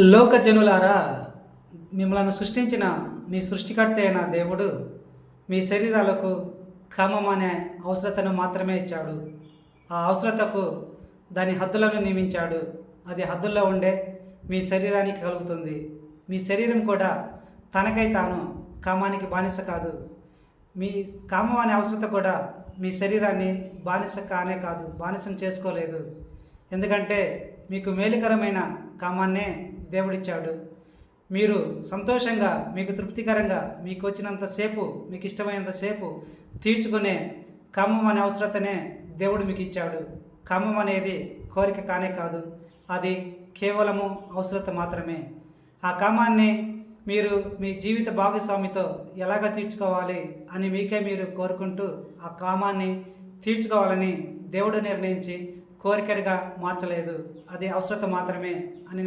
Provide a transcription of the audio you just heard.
లోక జనులారా మిమ్మల్ని సృష్టించిన మీ సృష్టికర్త అయిన దేవుడు మీ శరీరాలకు కామం అనే అవసరతను మాత్రమే ఇచ్చాడు. ఆ అవసరతకు దాని హద్దులను నియమించాడు. అది హద్దుల్లో ఉండే మీ శరీరానికి కలుగుతుంది. మీ శరీరం కూడా తనకై తాను కామానికి బానిస కాదు. మీ కామం అనే అవసరత కూడా మీ శరీరాన్ని బానిస కానే కాదు బానిసం చేసుకోలేదు. ఎందుకంటే మీకు మేలుకరమైన కామాన్నే దేవుడిచ్చాడు. మీరు సంతోషంగా మీకు తృప్తికరంగా మీకు వచ్చినంతసేపు మీకు ఇష్టమైనంతసేపు తీర్చుకునే కామం అనే అవసరతనే దేవుడు మీకు ఇచ్చాడు కామం అనేది కోరిక కానే కాదు. అది కేవలము అవసరత మాత్రమే. ఆ కామాన్ని మీరు మీ జీవిత భాగస్వామితో ఎలాగ తీర్చుకోవాలి అని మీకే మీరు కోరుకుంటూ ఆ కామాన్ని తీర్చుకోవాలని దేవుడు నిర్ణయించి కోరికగా మార్చలేదు. అది అవసరత మాత్రమే అని